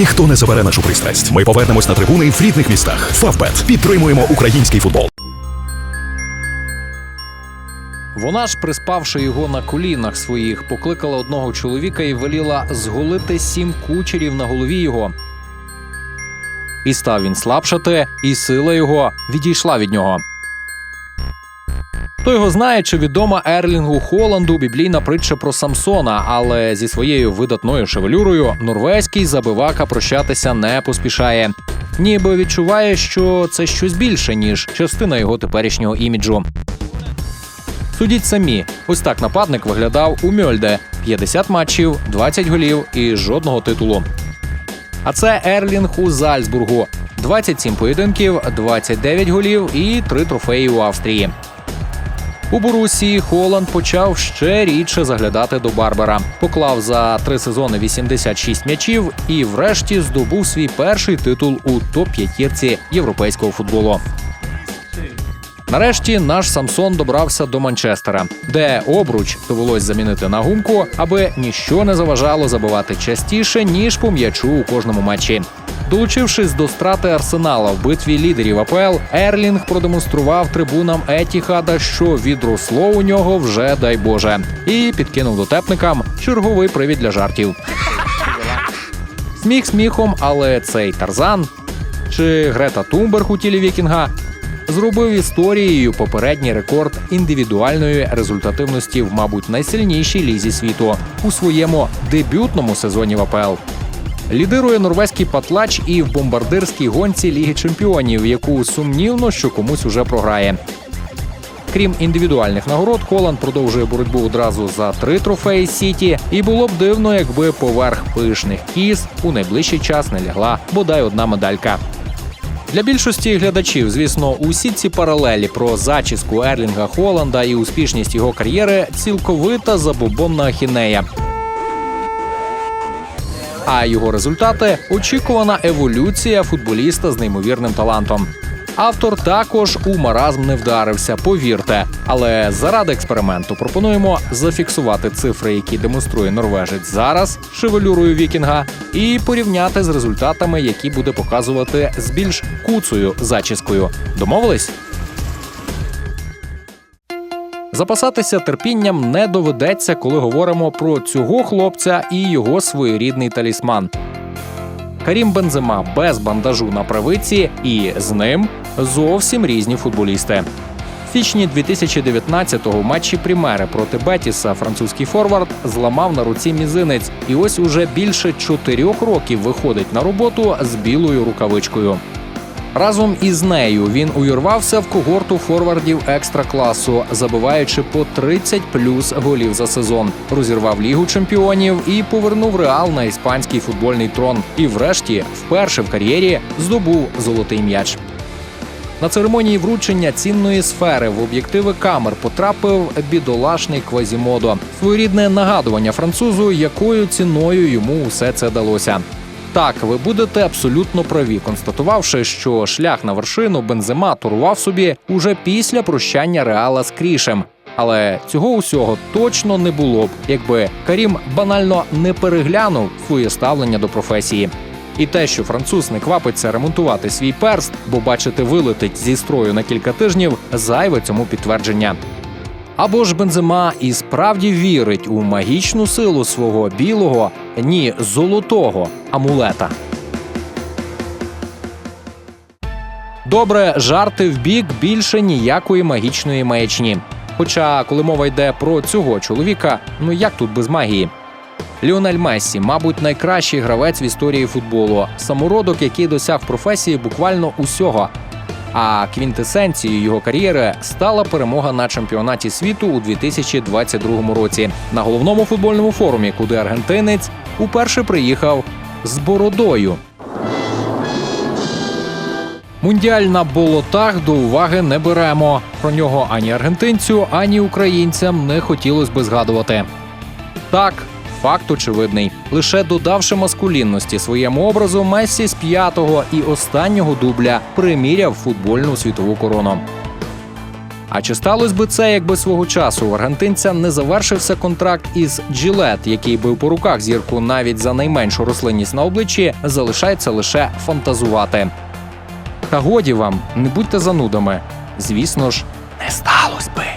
Ніхто не забере нашу пристрасть. Ми повернемось на трибуни в рідних містах. Фавбет підтримуємо український футбол. Вона ж, приспавши його на колінах своїх, покликала одного чоловіка і веліла зголити сім кучерів на голові його. І став він слабшати, і сила його відійшла від нього. Хто його знає, чи відома Ерлінгу Холланду біблійна притча про Самсона, але зі своєю видатною шевелюрою норвезький забивака прощатися не поспішає. Ніби відчуває, що це щось більше, ніж частина його теперішнього іміджу. Судіть самі, ось так нападник виглядав у Мьольде: 50 матчів, 20 голів і жодного титулу. А це Ерлінг у Зальцбургу: 27 поєдинків, 29 голів і 3 трофеї у Австрії. У Борусії Холланд почав ще рідше заглядати до Барбера. Поклав за три сезони 86 м'ячів і, врешті, здобув свій перший титул у топ-п'ятірці європейського футболу. Нарешті наш Самсон добрався до Манчестера, де обруч довелось замінити на гумку, аби ніщо не заважало забивати частіше ніж по м'ячу у кожному матчі. Долучившись до страти арсенала в битві лідерів АПЛ, Ерлінг продемонстрував трибунам Етіхада, що відросло у нього вже дай Боже, і підкинув дотепникам черговий привід для жартів. Сміх сміхом, але цей Тарзан чи Грета Тумберг у тілі Вікінга зробив історією попередній рекорд індивідуальної результативності в, мабуть, найсильнішій лізі світу у своєму дебютному сезоні в АПЛ. Лідирує норвезький патлач і в бомбардирській гонці Ліги Чемпіонів, яку сумнівно, що комусь уже програє. Крім індивідуальних нагород, Холланд продовжує боротьбу одразу за три трофеї Сіті, і було б дивно, якби поверх пишних кіз у найближчий час не лягла бодай одна медалька. Для більшості глядачів, звісно, усі ці паралелі про зачіску Ерлінга Холланда і успішність його кар'єри цілковита забобонна ахінея. А його результати очікувана еволюція футболіста з неймовірним талантом. Автор також у маразм не вдарився, повірте. Але заради експерименту пропонуємо зафіксувати цифри, які демонструє норвежець зараз шевелюрою Вікінга, і порівняти з результатами, які буде показувати з більш куцою зачіскою. Домовились? Запасатися терпінням не доведеться, коли говоримо про цього хлопця і його своєрідний талісман. Карім Бензема без бандажу на правиці, і з ним зовсім різні футболісти. В січні 2019-го в матчі Прімери проти Бетіса французький форвард зламав на руці мізинець, і ось уже більше чотирьох років виходить на роботу з білою рукавичкою. Разом із нею він увірвався в когорту форвардів екстра класу, забиваючи по 30 плюс голів за сезон. Розірвав лігу чемпіонів і повернув реал на іспанський футбольний трон. І, врешті, вперше в кар'єрі здобув золотий м'яч. На церемонії вручення цінної сфери в об'єктиви камер потрапив бідолашний Квазімодо. Своєрідне нагадування французу, якою ціною йому усе це далося. Так, ви будете абсолютно праві, констатувавши, що шлях на вершину Бензема турував собі уже після прощання реала з Крішем. Але цього усього точно не було б, якби Карім банально не переглянув своє ставлення до професії. І те, що француз не квапиться ремонтувати свій перст, бо бачите, вилетить зі строю на кілька тижнів, зайве цьому підтвердження. Або ж Бензема і справді вірить у магічну силу свого білого, ні золотого амулета. Добре, жарти в бік більше ніякої магічної маячні. Хоча, коли мова йде про цього чоловіка, ну як тут без магії? Ліонель Мессі, мабуть, найкращий гравець в історії футболу, самородок, який досяг професії буквально усього. А квінтесенцією його кар'єри стала перемога на чемпіонаті світу у 2022 році на головному футбольному форумі, куди аргентинець уперше приїхав з бородою. Мундіаль на болотах до уваги не беремо. Про нього ані аргентинцю, ані українцям не хотілося би згадувати. Так, факт очевидний. Лише додавши маскулінності своєму образу, Мессі з п'ятого і останнього дубля приміряв футбольну світову корону. А чи сталося би це, якби свого часу у аргентинця не завершився контракт із Gillette, який бив по руках зірку навіть за найменшу рослинність на обличчі, залишається лише фантазувати. Та годі вам, не будьте занудами. Звісно ж, не сталося би.